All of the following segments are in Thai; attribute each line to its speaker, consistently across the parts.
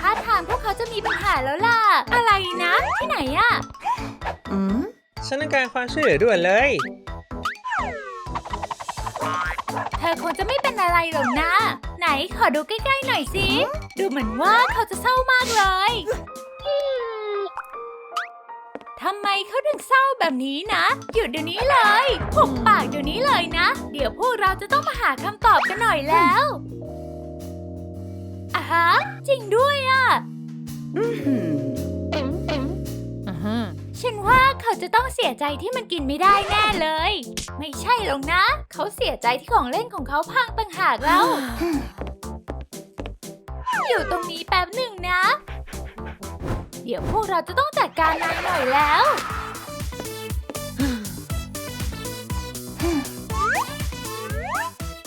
Speaker 1: ถ้าทางพวกเขาจะมีปัญหาแล้วล่ะ อะไรนะ ที่ไหนอะ
Speaker 2: ฉันต้องการความช่วยเหลือด่วนเลย
Speaker 1: เธอคงจะไม่เป็นอะไรหรอกนะ ไหนขอดูใกล้ๆหน่อยสิ ดูเหมือนว่าเขาจะเศร้ามากเลยทำไมเขาถึงเศร้าแบบนี้นะ หยุดเดี๋ยวนี้เลยหุบปากเดี๋ยวนี้เลยนะ เดี๋ยวพวกเราจะต้องมาหาคำตอบกันหน่อยแล้วอะฮะ จริงด้วยอะฉันว่าเขาจะต้องเสียใจที่มันกินไม่ได้แน่เลย ไม่ใช่หรอกนะ เขาเสียใจที่ของเล่นของเขาพังต่างหากแล้ว อยู่ตรงนี้แป๊บหนึ่งนะเดี๋ยวพวกเราจะต้องจัดการนายหน่อยแล้ว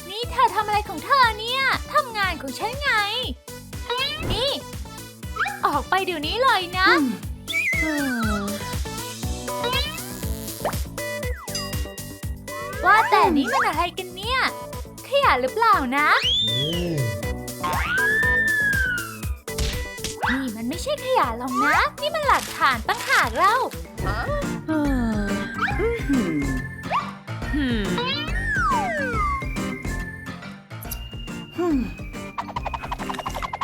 Speaker 1: นี่เธอทำอะไรของเธอเนี่ยทำงานของฉันไง นี่ ออกไปเดี๋ยวนี้เลยนะ ว่าแต่นี่มันอะไรกันเนี่ย ขยะหรือเปล่านะ นี่มันไม่ใช่ขยะหรอกนะ นี่มันหลักฐานตั้งหากเล่า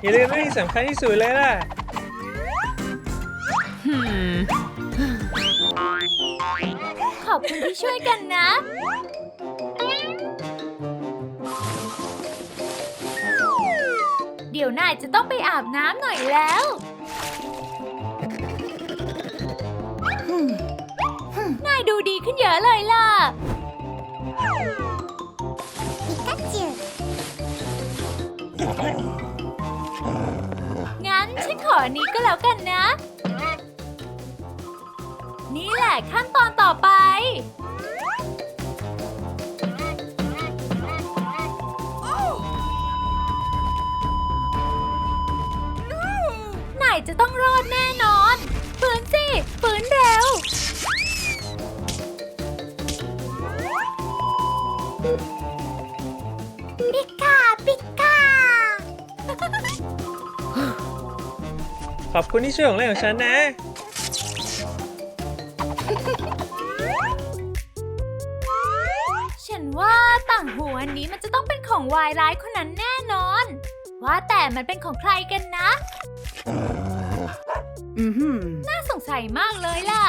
Speaker 2: อย่าลืมเรื่องที่สำคัญที่สุดเลยล่ะ
Speaker 1: ขอบคุณที่ช่วยกันนะ ดี๋ยวนายจะต้องไปอาบน้ำหน่อยแล้วนายดูดีขึ้นเยอะเลยล่ะ งั้นฉันขออันนี้ก็แล้วกันนะ นี่แหละขั้นตอนต่อไป จะต้องรอดแน่นอน ฝืนสิฝืนเร็ว ปิกาปิกา
Speaker 2: ขอบคุณที่ช่วยของเล่นของฉันนะ
Speaker 1: ฉันว่าต่างหูอันนี้มันจะต้องเป็นของวายร้ายคนนั้นแน่นอน ว่าแต่มันเป็นของใครกันนะ น่าสงสัยมากเลยล่ะ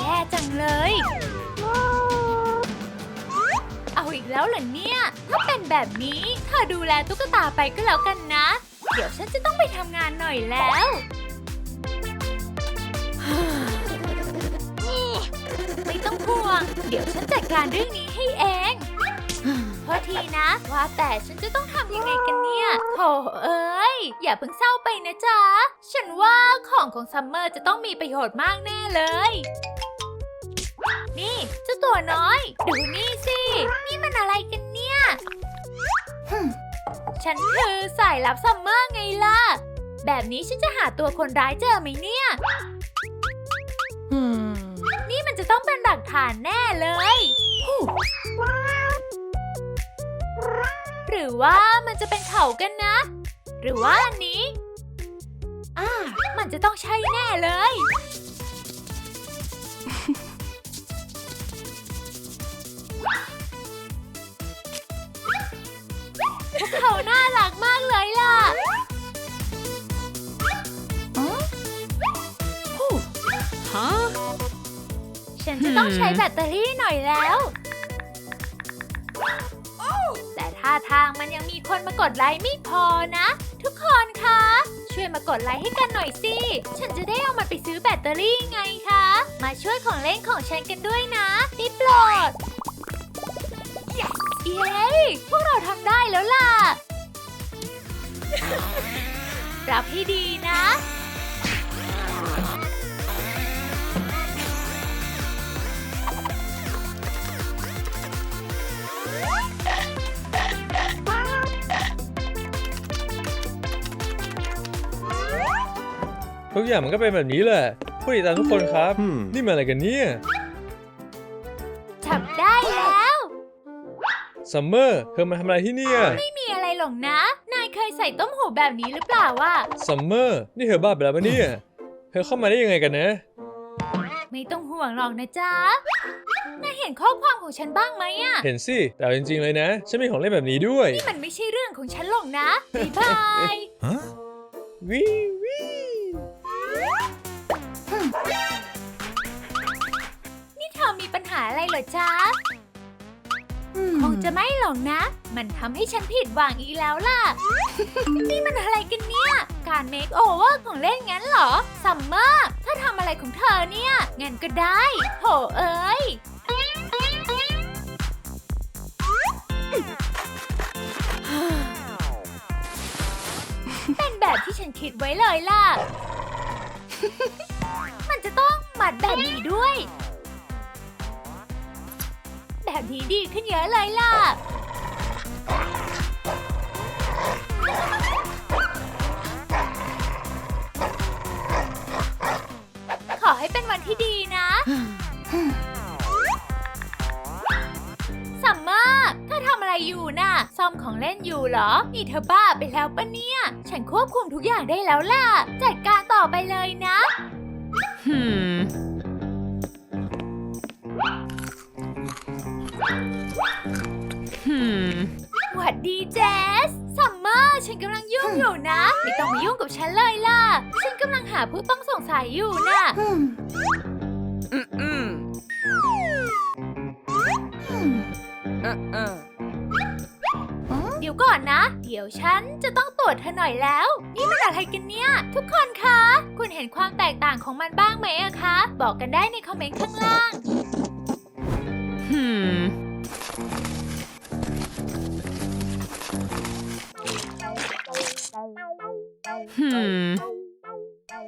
Speaker 1: แย่จังเลย เอาอีกแล้วเหรอเนี่ย ถ้าเป็นแบบนี้เธอดูแลตุ๊กตาไปก็แล้วกันนะ เดี๋ยวฉันจะต้องไปทำงานหน่อยแล้ว ไม่ต้องห่วง เดี๋ยวฉันจัดการเรื่องนี้ให้เองโท ษทีนะ ว่าแต่ฉันจะต้องทำยังไงกันเนี่ยโถเอ้ย อย่าเพิ่งเศร้าไปนะจ๊ะ ฉันว่าของของซัมเมอร์จะต้องมีประโยชน์มากแน่เลย นี่เจ้าตัวน้อย ดูนี่สิ นี่มันอะไรกันเนี่ยฉันคือสายลับซัมเมอร์ไงล่ะ แบบนี้ฉันจะหาตัวคนร้ายเจอไหมเนี่ย นี่มันจะต้องเป็นหลักฐานแน่เลย ว่ามันจะเป็นเขากันนะ หรือว่าอันนี้ อ่า มันจะต้องใช่แน่เลย พวกเขาน่ารักมากเลยล่ะฉันจะต้องใช้แบตเตอรี่หน่อยแล้วแต่ ท่าทางมันยังมีคนมากดไลค์ไม่พอนะ ทุกคนคะ ช่วยมากดไลค์ให้กันหน่อยสิ ฉันจะได้เอามันไปซื้อแบตเตอรี่ไงคะ มาช่วยของเล่นของฉันกันด้วยนะได้โปรดเย้พวกเราทำได้แล้วล่ะรับให้ดีนะ
Speaker 2: ทุกอย่างมันก็เป็นแบบนี้แหละผู้ติดตามทุกคนครับ
Speaker 3: Hmm.
Speaker 2: นี่มันอะไรกันเนี่ย
Speaker 1: จับได้แล้ว
Speaker 2: ซัมเมอร์เธอมาทำอะไรที่เนี่ย
Speaker 1: ไม่มีอะไรหรอกนะ นายเคยใส่ต้มหูแบบนี้หรือเปล่าวะ
Speaker 2: ซัมเมอร์นี่เธอบ้าไปแล้วปะเนี่ย เธอเข้ามาได้ยังไงกันนะ
Speaker 1: ไม่ต้องห่วงหรอกนะจ๊ะนายเห็นข้อความของฉันบ้างไหมอะ
Speaker 2: เห็นสิ แต่เอาจริงๆเลยนะ ฉันมีของเล่นแบบนี้ด้วย
Speaker 1: นี่มันไม่ใช่เรื่องของฉันหรอกนะบ๊ายบาย
Speaker 3: Huh?
Speaker 2: วิวิ
Speaker 1: อะไรเหรอจ๊ะคงจะไม่หรอกนะ มันทำให้ฉันผิดหวังอีกแล้วล่ะ นี่มันอะไรกันเนี่ย การเมคโอเวอร์ของเล่นงั้นเหรอ ซัมเมอร์ถ้าทำอะไรของเธอเนี่ย งั้นก็ได้ โหเอ้ยเป็นแบบที่ฉันคิดไว้เลยล่ะ มันจะต้องหมัดแบบนี้ด้วย แบบนี้ดีขึ้นเยอะเลยล่ะ ขอให้เป็นวันที่ดีนะซัมเมอร์เธอทำอะไรอยู่น่ะ ซ่อมของเล่นอยู่เหรอ นี่เธอบ้าไปแล้วปะเนี่ย ฉันควบคุมทุกอย่างได้แล้วล่ะ จัดการต่อไปเลยนะ
Speaker 4: Hmm. Hmm.
Speaker 1: หวัดดีเจส ซัมเมอร์ ฉันกำลังยุ่งอยู่นะ ไม่ต้องมายุ่งกับฉันเลยล่ะ ฉันกำลังหาผู้ต้องสงสัยอยู่น่ะ
Speaker 4: Mm-mm. Uh-uh.
Speaker 1: เดี๋ยวก่อนนะ เดี๋ยวฉันจะต้องตรวจเธอหน่อยแล้ว นี่มันอะไรกันเนี่ย ทุกคนคะ คุณเห็นความแตกต่างของมันบ้างไหมอะคะ บอกกันได้ในคอมเมนต์ข้างล่าง
Speaker 4: Hmm.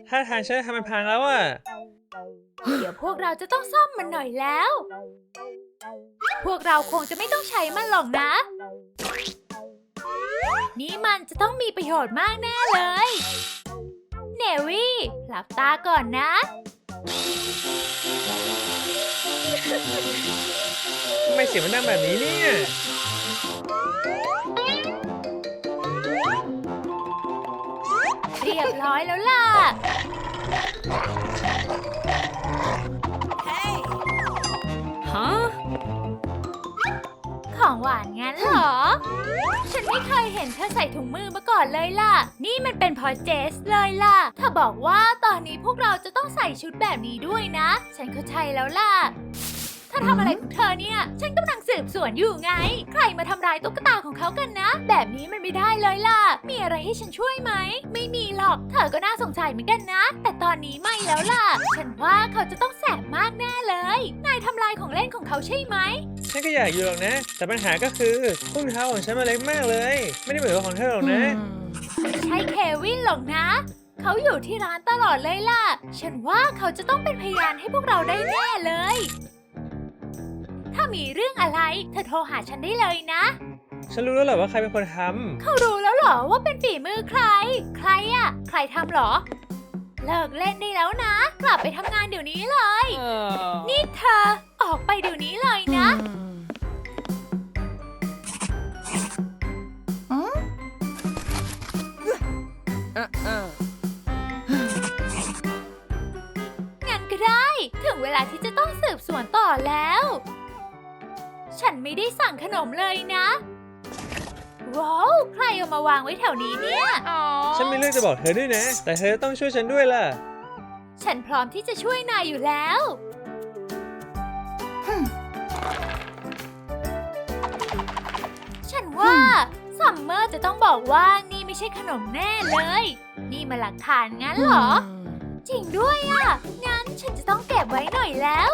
Speaker 2: ถ้าทางฉันจะทำมันพังแล้วอะ
Speaker 1: เดี๋ยวพวกเราจะต้องซ่อมมันหน่อยแล้ว พวกเราคงจะไม่ต้องใช้มันหรอกนะ นี่มันจะต้องมีประโยชน์มากแน่เลย เนวี่หลับตาก่อนนะ
Speaker 2: ทำไมเสียงมันดังแบบนี้เนี่ย
Speaker 1: รียบร้อยแล้วล่ะ
Speaker 4: Huh?
Speaker 1: ของหวานงั้นเหรอ ฉันไม่เคยเห็นเธอใส่ถุงมือมาก่อนเลยล่ะ นี่มันเป็นเพอเจสเลยล่ะเธอบอกว่าตอนนี้พวกเราจะต้องใส่ชุดแบบนี้ด้วยนะ ฉันเข้าใจแล้วล่ะถ้า ทำอะไรของเธอเนี่ย ฉันกำลังสืบสวนอยู่ไง ใครมาทำร้ายตุ๊กตาของเขากันนะ แบบนี้มันไม่ได้เลยล่ะ มีอะไรให้ฉันช่วยไหม ไม่มีหรอก เธอก็น่าสงสัยเหมือนกันนะ แต่ตอนนี้ไม่แล้วล่ะ ฉันว่าเขาจะต้องแสบมากแน่เลย นายทำลายของเล่นของเขาใช่ไหม
Speaker 2: ฉันก็อยากอยู่หรอกนะ แต่ปัญหาก็คืออุ้งเท้าของฉันมันเล็กมากเลย ไม่ได้เหมือนกับของเธอหรอกนะ
Speaker 1: ไม่ใช่เควินหรอกนะ เขาอยู่ที่ร้านตลอดเลยล่ะ ฉันว่าเขาจะต้องเป็นพยานให้พวกเราได้แน่เลยถ้า มีเรื่องอะไร เธอโทรหาฉันได้เลยนะ
Speaker 2: ฉันรู้แล้วแหละว่าใครเป็นคนท
Speaker 1: เขารู้แล้วเหรอว่าเป็นฝีมือใคร ใครอะใครทำเหรอ เลิกเล่นได้แล้วนะ กลับไปทำงานเดี๋ยวนี้เลย
Speaker 4: Oh.
Speaker 1: นี่เธอ ออกไปเดี๋ยวนี้เลยนะ
Speaker 4: Uh-uh.
Speaker 1: งั้นก็ได้ ถึงเวลาที่จะต้องสืบสวนต่อแล้ว ฉันไม่ได้สั่งขนมเลยนะ ว้าว ใครเอามาวางไว้แถวนี้เนี่ยำ
Speaker 2: ฉันมีเรื่องจะบอกเธอด้วยนะ แต่เธอต้องช่วยฉันด้วยล่ะ
Speaker 1: ฉันพร้อมที่จะช่วยนายอยู่แล้ว ฉันว่าซัมเมอร์จะต้องบอกว่านี่ไม่ใช่ขนมแน่เลย นี่มาหลักฐานงั้นเหรอ จริงด้วยอะ งั้นฉันจะต้องเก็บไว้หน่อยแล้ว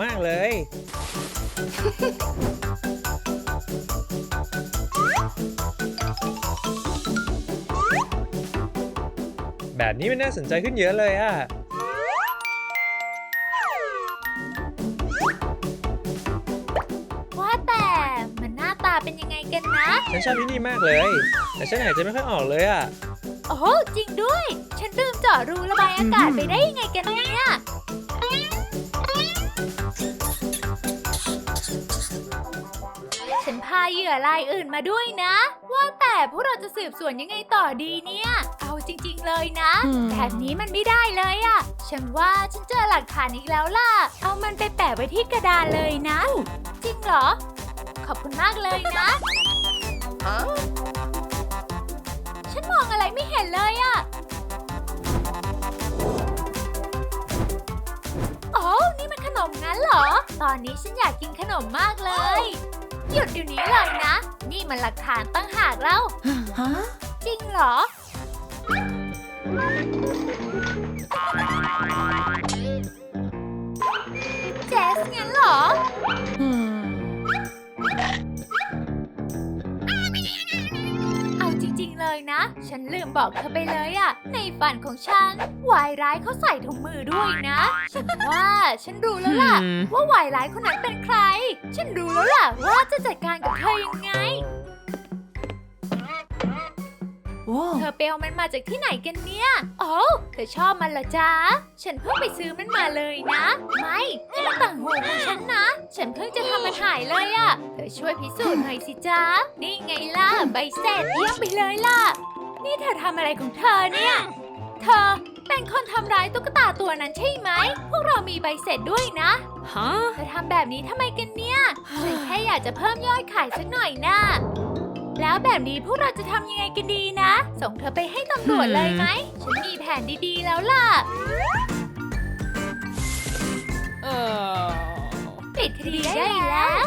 Speaker 1: มั
Speaker 2: นเหนียวมากเลย แบบนี้มันน่าสนใจขึ้นเยอะเลยอะ
Speaker 1: ว่าแต่มันหน้าตาเป็นยังไงกันนะ
Speaker 2: ฉันชอบที่นี่มากเลย แต่ฉันหายใจไม่ค่อยออกเลยอะ
Speaker 1: โอ้โหจริงด้วย ฉันลืมเจาะรูระบายอากาศไปได้ยังไงกันเนี่ยาเหยื่อรายอื่นมาด้วยนะ ว่าแต่พวกเราจะสืบสวนยังไงต่อดีเนี่ย เอาจริง ๆ เลยนะ
Speaker 4: อืม
Speaker 1: แบบนี้มันไม่ได้เลยอะฉันว่าฉันเจอหลักฐานอีกแล้วล่ะ เอามันไปแปะไว้ที่กระดานเลยนะ จริงเหรอ ขอบคุณมากเลยนะ ฉันมองอะไรไม่เห็นเลยอะโอ้นี่มันขนมงั้นเหรอ ตอนนี้ฉันอยากกินขนมมากเลย หยุดเดี๋ยวนี้เลยนะ นี่มันหลักฐานตั้งหากแล้ว
Speaker 4: ฮะ
Speaker 1: จริงเหรอ ฉันลืมบอกเธอไปเลยอะในฝันของฉันวายร้ายเขาใส่ถุงมือด้วยนะ ฉันว่าฉันรู้แล้วล่ะ
Speaker 4: อืม
Speaker 1: ว่าวายร้ายคนนั้นเป็นใคร ฉันรู้แล้วล่ะว่าจะจัดการกับเธอยังไง
Speaker 4: ว้าว
Speaker 1: เธอไปเอามันมาจากที่ไหนกันเนี่ย โอ้วเธอชอบมันเหรอจ๊ะ ฉันเพิ่งไปซื้อมันมาเลยนะ ไม่นี่มันต่างหูของฉันนะ ฉันเพิ่งจะทำมันหายเลยอะ่ะ เธอช่วยพิสูจน์หน่อยสิจ๊ะ นี่ไงล่ะ ใบเสร็จเยี่ยมไปเลยล่ะ นี่เธอทำอะไรของเธอเนี่ย เธอเป็นคนทำร้ายตุ๊กตาตัวนั้นใช่ไหม พวกเรามีใบเสร็จด้วยนะ
Speaker 4: ฮะ
Speaker 1: เธอทำแบบนี้ทำไมกันเนี่ย ฉันแค่อยากจะเพิ่มยอดขายสักหน่อยนะแล้วแบบนี้พวกเราจะทำยังไงกันดีนะ ส่งเธอไปให้ตำรวจเลยไหม ฉันมีแผนดีๆแล้วล่ะ
Speaker 4: เออ
Speaker 1: ปิดคดีได้แล้ว